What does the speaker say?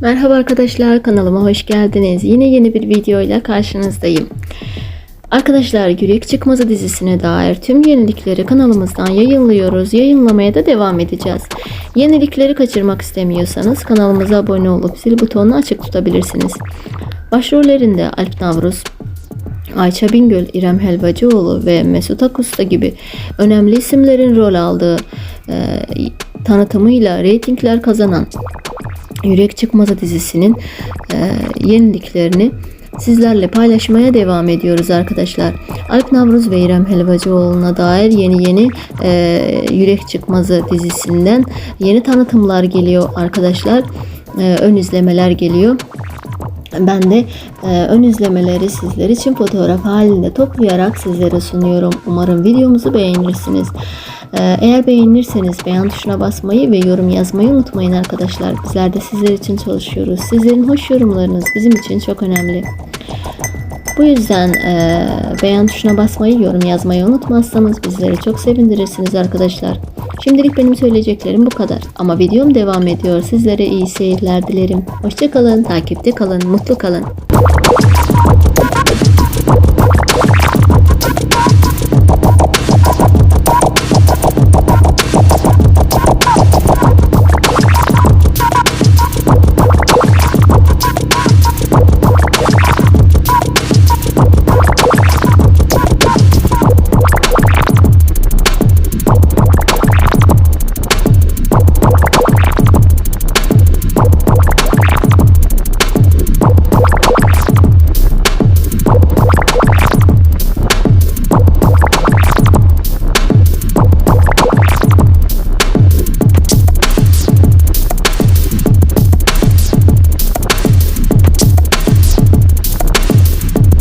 Merhaba arkadaşlar kanalıma hoş geldiniz. Yine yeni bir videoyla karşınızdayım. Arkadaşlar Yürek Çıkmazı dizisine dair tüm yenilikleri kanalımızdan yayınlıyoruz. Yayınlamaya da devam edeceğiz. Yenilikleri kaçırmak istemiyorsanız kanalımıza abone olup zil butonunu açık tutabilirsiniz. Başrollerinde Alp Navruz, Ayça Bingöl, İrem Helvacıoğlu ve Mesut Akusta gibi önemli isimlerin rol aldığı e, tanıtımıyla reytingler kazanan Yürek Çıkmazı dizisinin e, yeniliklerini sizlerle paylaşmaya devam ediyoruz arkadaşlar. Alp Navruz ve İrem Helvacıoğlu'na dair yeni yeni e, Yürek Çıkmazı dizisinden yeni tanıtımlar geliyor arkadaşlar. E, ön izlemeler geliyor. Ben de e, ön izlemeleri sizler için fotoğraf halinde toplayarak sizlere sunuyorum. Umarım videomuzu beğenirsiniz. E, eğer beğenirseniz beğen tuşuna basmayı ve yorum yazmayı unutmayın arkadaşlar. Bizler de sizler için çalışıyoruz. Sizlerin hoş yorumlarınız bizim için çok önemli. Bu yüzden e, beğen tuşuna basmayı, yorum yazmayı unutmazsanız bizleri çok sevindirirsiniz arkadaşlar. Şimdilik benim söyleyeceklerim bu kadar. Ama videom devam ediyor. Sizlere iyi seyirler dilerim. Hoşçakalın, takipte kalın, mutlu kalın.